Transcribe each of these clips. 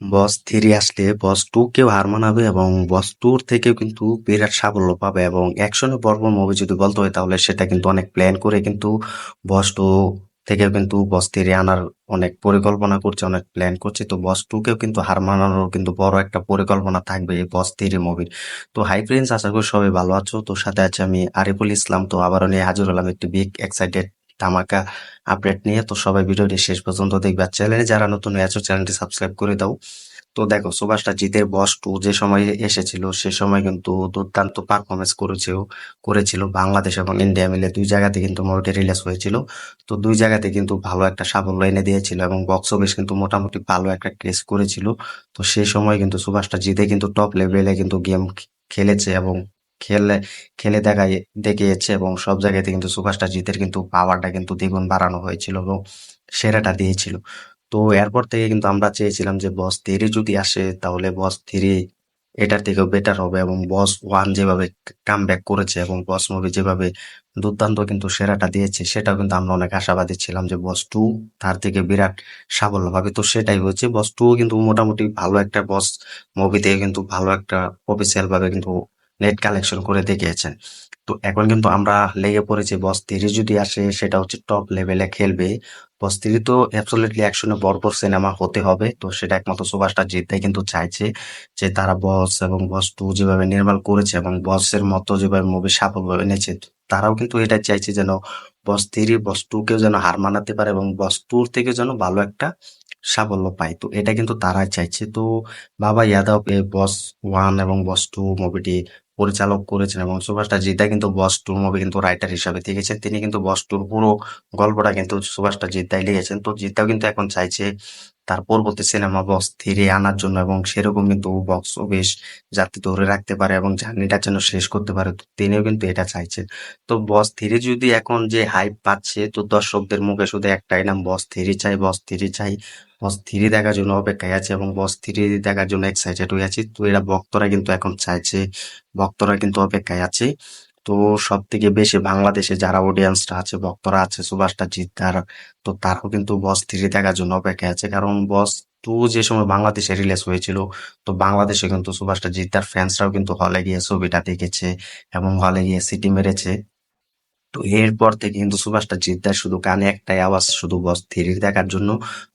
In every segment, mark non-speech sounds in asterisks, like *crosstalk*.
বস three আসলে বস two কেও হার মানাবে এবং বস টুর থেকেও কিন্তু বিরাট সাফল্য পাবে এবং অ্যাকশনে ভরপুর মুভি যদি বলতে হয় তাহলে সেটা কিন্তু অনেক প্ল্যান করে কিন্তু বস টু থেকেও কিন্তু বস থ্রি আনার অনেক পরিকল্পনা করছে, অনেক প্ল্যান করছে। তো বস টু কেও কিন্তু হার মানানোর কিন্তু বড় একটা পরিকল্পনা থাকবে এই বস থ্রি মুভির তো হাই ফ্রেন্ডস আশা করি সবাই ভালো আছো। তো সাথে আছে আমি আরিফুল ইসলাম। তো আবারও নিয়ে হাজির হলাম একটি বিগ এক্সাইটেড ধামাকা আপডেট নিয়ে। তো সবাই ভিডিওটি শেষ পর্যন্ত দেখবে। আর চ্যানেলে যারা নতুন আছো, চ্যানেলটি সাবস্ক্রাইব করে দাও। তো দেখো, সুভাষটা জিতের বস টু যে সময় এসেছিল, সে সময় কিন্তু দুর্দান্ত পারফরমেন্স করেছেও করেছিল। বাংলাদেশ এবং ইন্ডিয়া মিলে দুই জায়গাতে কিন্তু মুভিটি রিলিজ হয়েছিল। তো দুই জায়গাতে কিন্তু ভালো একটা সাফল্য এনে দিয়েছিল এবং বক্স অফিস কিন্তু মোটামুটি ভালো একটা ক্রেস করেছিল। তো সেই সময় কিন্তু সুভাষটা জিতে কিন্তু টপ লেভেলে কিন্তু গেম খেলেছে এবং খেলে খেলে দেখায় দেখিয়েছে এবং সব জায়গাতে কিন্তু সুভাষটা জিতের কিন্তু পাওয়ারটা কিন্তু দ্বিগুণ বাড়ানো হয়েছিল এবং সেরাটা দিয়েছিল। তো এরপর থেকে কিন্তু আমরা চেয়েছিলাম যে বস থ্রি যদি আসে তাহলে বস থ্রি এটার থেকেও বেটার হবে এবং বস ওয়ান যেভাবে কাম ব্যাক করেছে এবং বস মুভি যেভাবে দুর্দান্ত কিন্তু সেরাটা দিয়েছে, সেটাও কিন্তু আমরা অনেক আশাবাদী ছিলাম যে বস টু তার থেকে বিরাট সাফল্য পাবে। তো সেটাই হচ্ছে বস টু কিন্তু মোটামুটি ভালো একটা বস মুভি থেকে কিন্তু ভালো একটা অফিসিয়াল ভাবে কিন্তু নেট কালেকশন করে দেখিয়েছেন। তো এখন কিন্তু আমরা লেগে পড়েছি বস থ্রি যদি আসে, সেটা হচ্ছে টপ লেভেলে খেলবে। বস তো অ্যাবসলিউটলি একশনে বরপর সিনেমা হতে হবে। তো সেটা একমাত্র সুভাষটা জিততে কিন্তু চাইছে যে তারা বস এবং বস টু যেভাবে নির্মাণ করেছে এবং বসের মতো যেভাবে মুভি সাফল্য এনেছে, তারাও কিন্তু এটা চাইছে যেন বস থ্রি বস টু কেও যেন হার মানাতে পারে এবং বস টুর থেকে যেন ভালো একটা সাফল্য পায়। তো এটা কিন্তু তারাই চাইছে। তো বাবা, ইয়াদব বস ওয়ান এবং বস টু মুভিটি পরিচালক করেছেন এবং সুভাষ জিদ্দা কিন্তু বস টুর মুভি কিন্তু রাইটার হিসাবে দেখেছেন তিনি কিন্তু বস টুর পুরো গল্পটা কিন্তু সুভাষ জিদ্দাই লিখেছেন। তো জিদ্দাও কিন্তু এখন চাইছে তার পরবর্তী সিনেমা বক্স থ্রি আনার জন্য এবং সেরকম কিন্তু বক্স অফিস যাতে ধরে রাখতে পারে এবং জার্নিটা যেন শেষ করতে পারে। তো তিনিও কিন্তু এটা চাইছেন। তো বস থ্রি যদি এখন যে হাইপ পাচ্ছে তো দর্শকদের মুখে শুধু একটাই নাম বস থ্রি চাই বস থ্রি চাই। বস থ্রি দেখার জন্য অপেক্ষায় আছে এবং বস থ্রি দেখার জন্য এক্সাইটেড হয়ে আছি। তো এরা ভক্তরা কিন্তু এখন চাইছে ভক্তরা কিন্তু অপেক্ষায় আছে। তো সব থেকে বেশি বাংলাদেশে যারা অডিয়েন্সরা আছে ভক্তরা আছে, সুভাষটা জিদ্দার তো তারাও কিন্তু বস থ্রি দেখার জন্য অপেক্ষায় আছে। কারণ বস টু যে সময় বাংলাদেশে রিলিজ হয়েছিল, তো বাংলাদেশে কিন্তু সুভাষটা জিদ্দার ফ্যান্সরাও কিন্তু হলে গিয়ে ছবিটা দেখেছে এবং হলে গিয়ে সিটি মেরেছে। তো এরপর থেকে কিন্তু সুভাষটা জিদ্দার শুধু কানে একটাই আওয়াজ, শুধু বস থ্রি দেখার জন্য,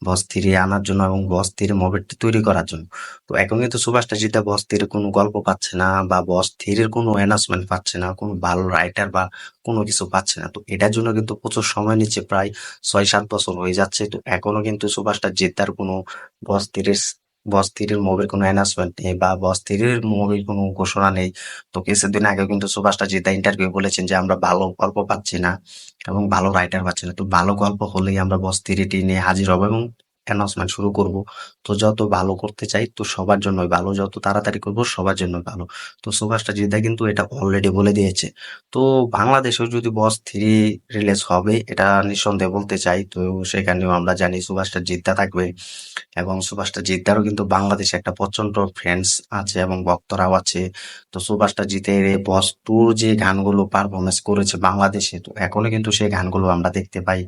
বস থ্রি আনার জন্য এবং বস থ্রি মুভিটি তৈরি করার জন্য। তো এখন কিন্তু সুভাষটা জিদ্দা বস থ্রির কোনো গল্প পাচ্ছে না বা বস থ্রির কোনো অ্যানাউন্সমেন্ট পাচ্ছে না, কোনো ভালো রাইটার বা কোনো কিছু পাচ্ছে না। তো এটার জন্য কিন্তু প্রচুর সময় নিচ্ছে, প্রায় ছয় সাত বছর হয়ে যাচ্ছে। তো এখনও কিন্তু সুভাষটা জিদ্দার কোনো বস বস থ্রির মুভির কোনো অ্যানাউন্সমেন্ট নেই বা বস থ্রির মুভির কোনো ঘোষণা নেই। তো কিছুদিন আগে কিন্তু সুভাষটা জিতা ইন্টারভিউ বলেছেন যে, আমরা ভালো গল্প পাচ্ছি না এবং ভালো রাইটার পাচ্ছি না। তো ভালো গল্প হলেই আমরা বস থ্রিটি নিয়ে হাজির হব এবং অ্যানাউন্সমেন্ট শুরু করব। তো যত ভালো করতে চাই, তো সবার জন্যই ভালো, যত তাড়াতাড়ি করব সবার জন্য ভালো। তো সুভাষটা জিদা কিন্তু এটা অলরেডি বলে দিয়েছে। তো বাংলাদেশেও যদি বস থ্রি রিলিজ হবে, এটা নিঃসন্দেহে বলতে চাই। তো সেখানেও আমরা জানি সুভাষটা জিদ্দা থাকবে এবং সুভাষটা জিদ্দারও কিন্তু বাংলাদেশে একটা প্রচণ্ড ফ্রেন্ডস আছে এবং ভক্তরাও আছে। তো সুভাষটা জিতের বস টুর যে গানগুলো পারফরমেন্স করেছে বাংলাদেশে, তো এখনও কিন্তু সেই গানগুলো আমরা দেখতে পাই।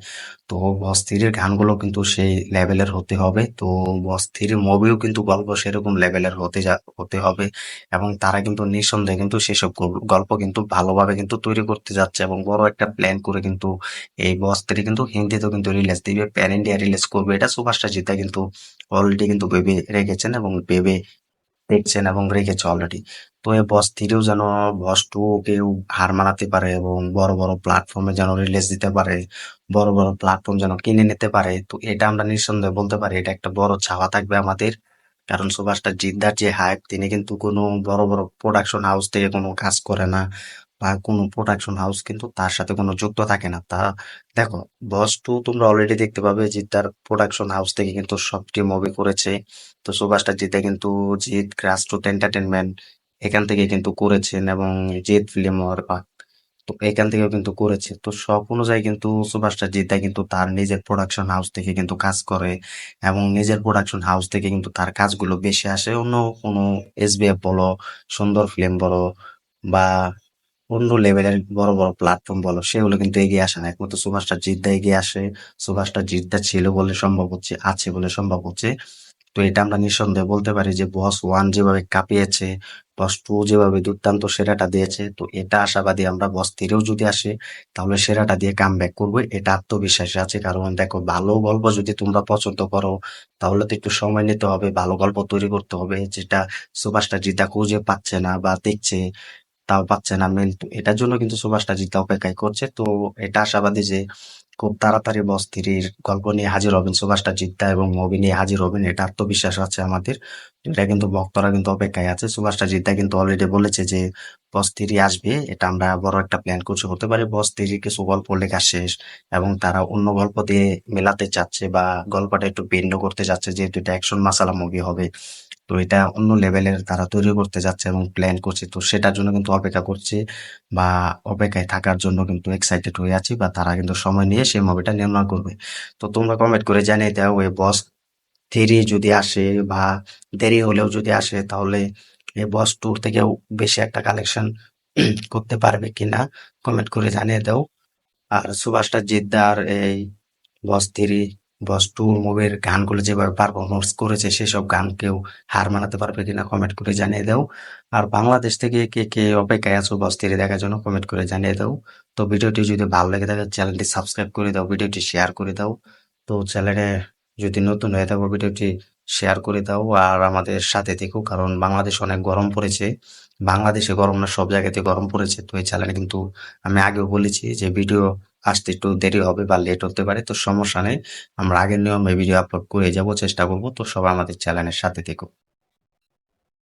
তো বস থ্রির গানগুলো কিন্তু সেই লেভেলের হতে হবে। তো বস থ্রির মুভিও কিন্তু গল্প সেরকম লেভেলের হতে যা, হতে হবে এবং তারা কিন্তু নিঃসন্দেহে কিন্তু সেসব গল্প কিন্তু ভালোভাবে কিন্তু তৈরি করতে যাচ্ছে এবং বড় একটা প্ল্যান করে কিন্তু এই বস থ্রি কিন্তু হিন্দিতেও কিন্তু রিলিজ দিবে প্যান ইন্ডিয়া রিলিজ করবে। এটা সুভাষটা জিতা কিন্তু অলরেডি কিন্তু ভেবে রেখেছেন এবং ভেবে দেখছেন এবং রেখেছে অলরেডি তো এই বস থ্রিও যেন বস টু কেউ হার মানাতে পারে এবং বড় বড় প্ল্যাটফর্মে যেন রিলিজ দিতে পারে, বড় বড় প্ল্যাটফর্ম যেন কিনে নিতে পারে, তো এটা আমরা নিঃসন্দেহে বলতে পারি, এটা একটা বড় ছাওয়া থাকবে আমাদের। কারণ সুভাষটা জিদ্দার যে হাইপ তিনি কিন্তু কোনো বড় বড় প্রোডাকশন হাউস থেকে কোনো কাজ করে না। বা কোনো প্রোডাকশন হাউস কিন্তু তার সাথে কোনো যুক্ত থাকে না। তা দেখো বস টু তোমরা অলরেডি দেখতে পাবে যে তার প্রোডাকশন হাউস থেকে কিন্তু সবটি মুভি করেছে। তো সুভাষটা জিদ্দা কিন্তু জিৎ গ্রাসরুট এন্টারটেনমেন্ট এখান থেকে কিন্তু করেছেন এবং জিৎ ফিল্ম তো এখান থেকেও কিন্তু করেছে। তো সব অনুযায়ী কিন্তু সুভাষটা জিদ্দা কিন্তু তার নিজের প্রোডাকশন হাউস থেকে কিন্তু কাজ করে এবং নিজের প্রোডাকশন হাউস থেকে কিন্তু তার কাজগুলো বেশি আসে। অন্য কোনো এসবিএফ বলো, সুন্দর ফিল্ম বলো বা অন্য লেভেলের বড় বড় প্ল্যাটফর্ম বলো, সেগুলো কিন্তু এগিয়ে আসে না। একমাত্র সুভাষটা জিদ্দা এগিয়ে আসে, সুভাষটা জিদ্দা ছিল বলে সম্ভব হচ্ছে, আছে বলে সম্ভব হচ্ছে। তো এটা আমরা নিঃসন্দেহে বলতে পারি যে বস ওয়ান যেভাবে কাঁপিয়েছে বস টু যেভাবে দুর্দান্ত সেরাটা দিয়েছে, তো এটা আশাবাদী আমরা বস থ্রিও যদি আসে, তাহলে সেরাটা দিয়ে কাম ব্যাক করবে, এটা আত্মবিশ্বাস আছে। কারণ দেখো, ভালো গল্প যদি তোমরা পছন্দ করো, তাহলে তো একটু সময় নিতে হবে, ভালো গল্প তৈরি করতে হবে, যেটা সুভাষটা জিতা খুঁজে পাচ্ছে না বা দেখছে। তাও পাচ্ছে না। মেন এটার জন্য কিন্তু সুভাষটা জিতা অপেক্ষায় করছে। তো এটা আশাবাদী যে খুব তাড়াতাড়ি বস গল্প নিয়ে হাজির হবেন সুভাষটা জিদ্দা এবং মুভি নিয়ে হাজির হবেন, এটা আত্মবিশ্বাস আছে আমাদের। এটা কিন্তু ভক্তরা কিন্তু অপেক্ষায় আছে। সুভাষটা জিদ্দা কিন্তু অলরেডি বলেছে যে বস আসবে, এটা আমরা বড় একটা প্ল্যান করছি। হতে পারে বস কিছু গল্প লেখা শেষ এবং তারা অন্য গল্প দিয়ে মেলাতে চাচ্ছে বা গল্পটা একটু ভিন্ন করতে যাচ্ছে যেহেতু এটা অ্যাকশন মাসালা মুভি হবে। তো এটা অন্য লেভেলের তারা তৈরি করতে যাচ্ছে এবং প্ল্যান করছে। তো সেটার জন্য কিন্তু অপেক্ষা করছে বা অপেক্ষায় থাকার জন্য কিন্তু এক্সাইটেড হয়ে আছি বা তারা কিন্তু সময় নিয়ে সেই মুভিটা নির্মাণ করবে। তো তোমরা কমেন্ট করে জানিয়ে দাও ওই বস থ্রি যদি আসে বা দেরি হলেও যদি আসে তাহলে এই বস টুর থেকেও বেশি একটা কালেকশন *clears throat* করতে পারবে কিনা কমেন্ট করে জানিয়ে দাও। আর সুভাষটা জিদ্দার এই বস থ্রি বস টু মুভির গানগুলো যেভাবে পারফরমেন্স করেছে, সেসব গানকেও হার মানাতে পারবে কিনা কমেন্ট করে জানিয়ে দাও। আর বাংলাদেশ থেকে কে কে অপেক্ষায় আছো বস থ্রি দেখার জন্য কমেন্ট করে জানিয়ে দাও। তো ভিডিওটি যদি ভালো লেগে থাকে চ্যানেলটি সাবস্ক্রাইব করে দাও, ভিডিওটি শেয়ার করে দাও। তো চ্যানেলে যদি নতুন হয়ে থাকো, ভিডিওটি শেয়ার করে দাও আর আমাদের সাথে থেকো, কারণ বাংলাদেশ অনেক গরম পড়েছে। বাংলাদেশে গরম না, সব জায়গাতে গরম পড়েছে। তো এই চ্যানেলে কিন্তু আমি আগেও বলেছি যে ভিডিও আসতে একটু দেরি হবে বা লেট হতে পারে, তো সমস্যা নেই। আমরা আগের নিয়মে ভিডিও আপলোড করে যাব, চেষ্টা করব, তো সবাই আমাদের চ্যানেলের সাথে থেকো।